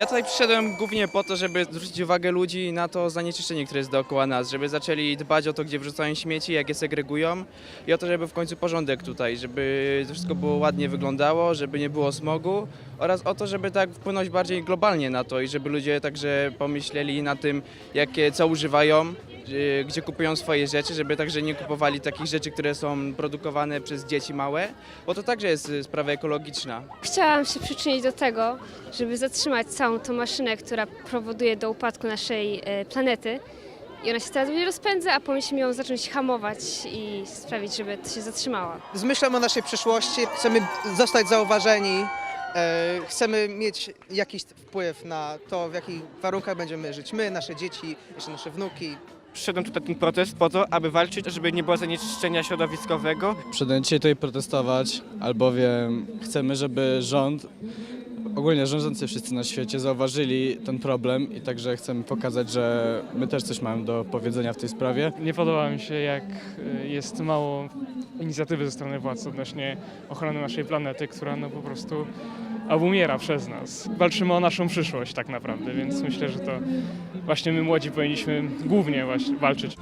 Ja tutaj przyszedłem głównie po to, żeby zwrócić uwagę ludzi na to zanieczyszczenie, które jest dookoła nas, żeby zaczęli dbać o to, gdzie wrzucają śmieci, jak je segregują i o to, żeby w końcu porządek tutaj, żeby to wszystko było ładnie wyglądało, żeby nie było smogu oraz o to, żeby tak wpłynąć bardziej globalnie na to i żeby ludzie także pomyśleli na tym, jakie, co używają, gdzie kupują swoje rzeczy, żeby także nie kupowali takich rzeczy, które są produkowane przez dzieci małe, bo to także jest y, sprawa ekologiczna. Chciałam się przyczynić do tego, żeby zatrzymać całą tą maszynę, która powoduje do upadku naszej e, planety. I ona się teraz będzie rozpędza, a powinniśmy ją zacząć hamować i sprawić, żeby to się zatrzymała. z myślą o naszej przyszłości, chcemy zostać zauważeni, e, chcemy mieć jakiś wpływ na to, w jakich warunkach będziemy żyć my, nasze dzieci, jeszcze nasze wnuki. Przyszedłem tutaj ten protest po to, aby walczyć, żeby nie było zanieczyszczenia środowiskowego. Przyszedłem dzisiaj tutaj protestować, albowiem chcemy, żeby rząd, ogólnie rządzący wszyscy na świecie zauważyli ten problem i także chcemy pokazać, że my też coś mamy do powiedzenia w tej sprawie. Nie podoba mi się, jak y, jest mało inicjatywy ze strony władz odnośnie ochrony naszej planety, która no po prostu obumiera przez nas. Walczymy o naszą przyszłość tak naprawdę, więc myślę, że to właśnie my młodzi powinniśmy głównie właśnie walczyć.